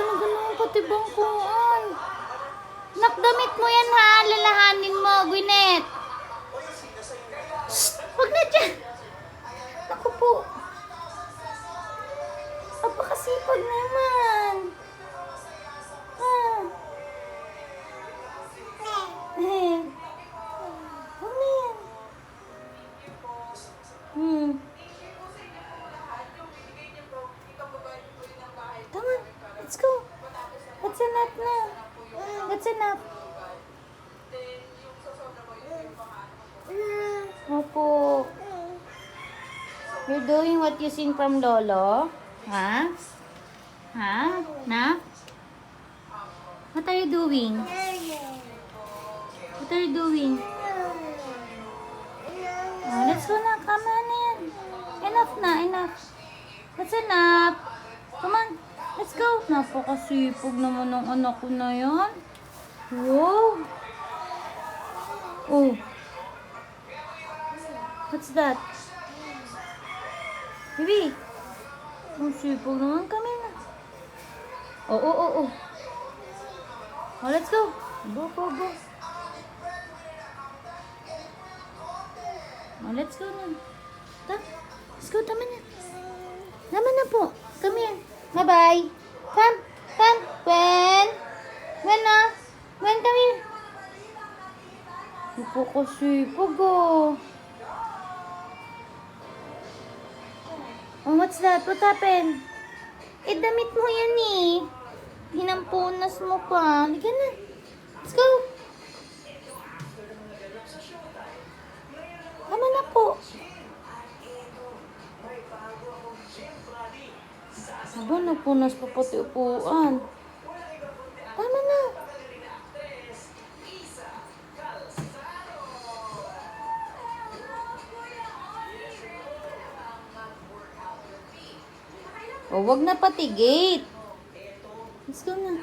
Naman pati bangkuan. Nakdamit mo yan ha, lalahanin mo, na. That's enough. Opo. You're doing what you seen from Lolo? Ha? Ha? Na? What are you doing? What are you doing? Oh, let's go na. Come on in. Enough na, enough. That's enough. Come on. Let's go. Napakasipag naman ng anak ko na yan. Wow. Oh. What's that? Baby. Ang sipag naman kami na. Oh, oh, oh, oh. Oh, let's go. Go, go, go. Oh, let's go na. Let's go, tama na. Tama na po. Come here. Bye-bye. Come, come. When? When na? When, come here. Ipo kasi, pago. Oh, what's that? What happened? Eh, damit mo yan eh. Hinampunas mo pa. Halika. Aba, napunas pa pati upuan. Tama na. O, wag na pati gate. Let's go na.